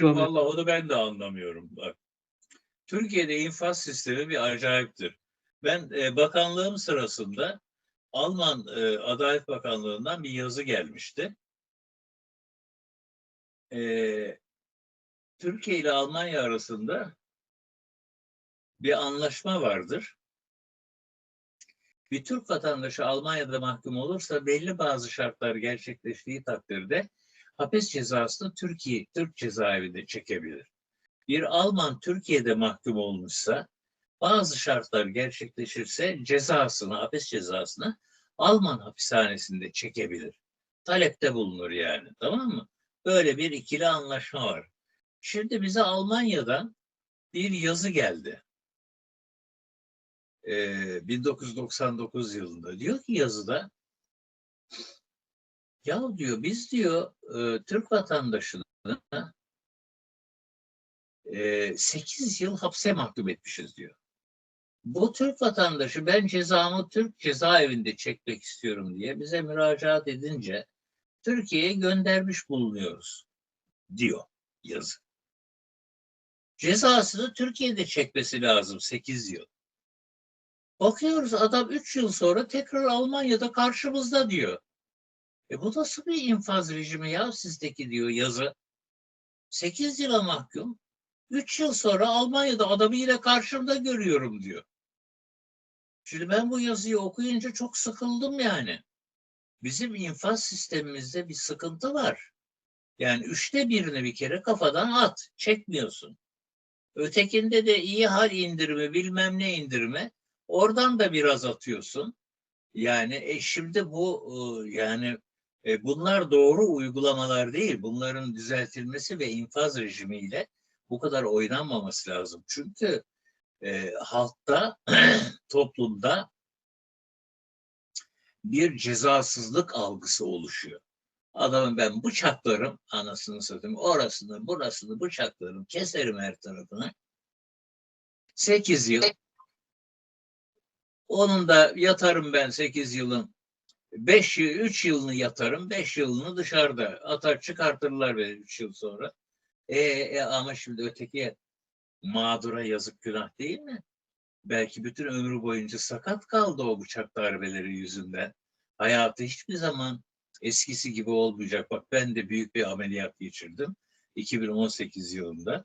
Tabii. valla onu ben de anlamıyorum. Bak. Türkiye'de infaz sistemi bir acayiptir. Ben e, bakanlığım sırasında Alman e, Adalet Bakanlığı'ndan bir yazı gelmişti. E, Türkiye ile Almanya arasında bir anlaşma vardır. Bir Türk vatandaşı Almanya'da mahkum olursa belli bazı şartlar gerçekleştiği takdirde hapis cezasını Türkiye Türk cezaevinde çekebilir. Bir Alman Türkiye'de mahkum olmuşsa bazı şartlar gerçekleşirse cezasını, hapis cezasını Alman hapishanesinde çekebilir. Talepte bulunur yani. Tamam mı? Böyle bir ikili anlaşma var. Şimdi bize Almanya'dan bir yazı geldi. Ee, 1999 yılında. Diyor ki yazıda ya diyor biz diyor e, Türk vatandaşını e, 8 yıl hapse mahkum etmişiz diyor. Bu Türk vatandaşı ben cezamı Türk cezaevinde çekmek istiyorum diye bize müracaat edince Türkiye'ye göndermiş bulunuyoruz diyor yazı. Cezasını Türkiye'de çekmesi lazım 8 yıl. Bakıyoruz adam 3 yıl sonra tekrar Almanya'da karşımızda diyor. E bu nasıl bir infaz rejimi ya sizdeki diyor yazı. 8 yıla mahkum. 3 yıl sonra Almanya'da adamı yine karşımda görüyorum diyor. Şimdi ben bu yazıyı okuyunca çok sıkıldım yani. Bizim infaz sistemimizde bir sıkıntı var. Yani üçte birini bir kere kafadan at, çekmiyorsun. Ötekinde de iyi hal indirimi, bilmem ne indirimi, oradan da biraz atıyorsun. Yani e, şimdi bu e, yani bunlar doğru uygulamalar değil. Bunların düzeltilmesi ve infaz rejimiyle bu kadar oynanmaması lazım. Çünkü e, halkta, toplumda bir cezasızlık algısı oluşuyor. Adamı ben bıçaklarım, anasını satayım, orasını, burasını bıçaklarım, keserim her tarafını. 8 yıl. Onun da yatarım ben 8 yılın. 5 yıl, 3 yılını yatarım, 5 yılını dışarıda atar çıkartırlar beni 3 yıl sonra. E, e, ama şimdi öteki mağdura yazık günah değil mi? Belki bütün ömrü boyunca sakat kaldı o bıçak darbeleri yüzünden. Hayatı hiçbir zaman eskisi gibi olmayacak. Bak ben de büyük bir ameliyat geçirdim 2018 yılında.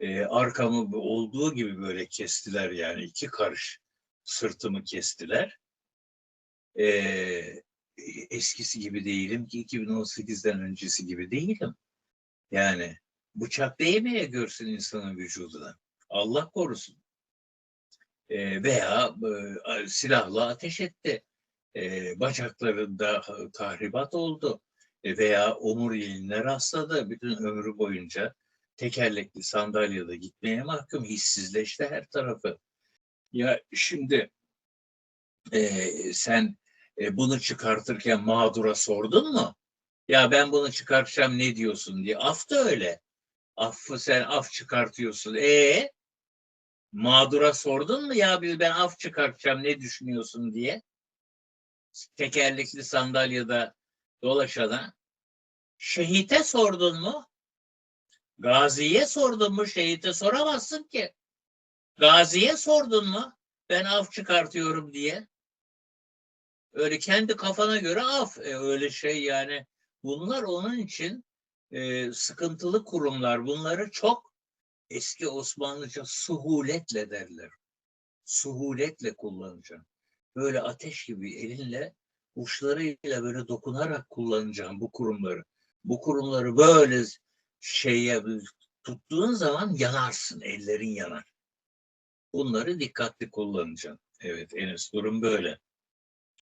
Ee, arkamı olduğu gibi böyle kestiler yani iki karış sırtımı kestiler. Ee, eskisi gibi değilim ki 2018'den öncesi gibi değilim. Yani bıçak değmeye görsün insanın vücuduna. Allah korusun. Ee, veya e, silahla ateş etti. Ee, bacaklarında tahribat oldu. E, veya omuriliğine rastladı. Bütün ömrü boyunca tekerlekli sandalyede gitmeye mahkum. Hissizleşti her tarafı. Ya şimdi e, sen e, bunu çıkartırken mağdura sordun mu? Ya ben bunu çıkartacağım ne diyorsun diye. Af da öyle. Affı sen af çıkartıyorsun. E mağdura sordun mu ya ben af çıkartacağım ne düşünüyorsun diye. Tekerlekli sandalyede dolaşana. Şehite sordun mu? Gaziye sordun mu? Şehite soramazsın ki. Gaziye sordun mu? Ben af çıkartıyorum diye. Öyle kendi kafana göre af. E, öyle şey yani. Bunlar onun için e, sıkıntılı kurumlar. Bunları çok eski Osmanlıca suhuletle derler. Suhuletle kullanacaksın. Böyle ateş gibi elinle uçlarıyla böyle dokunarak kullanacaksın bu kurumları. Bu kurumları böyle şeye tuttuğun zaman yanarsın, ellerin yanar. Bunları dikkatli kullanacaksın. Evet Enes durum böyle.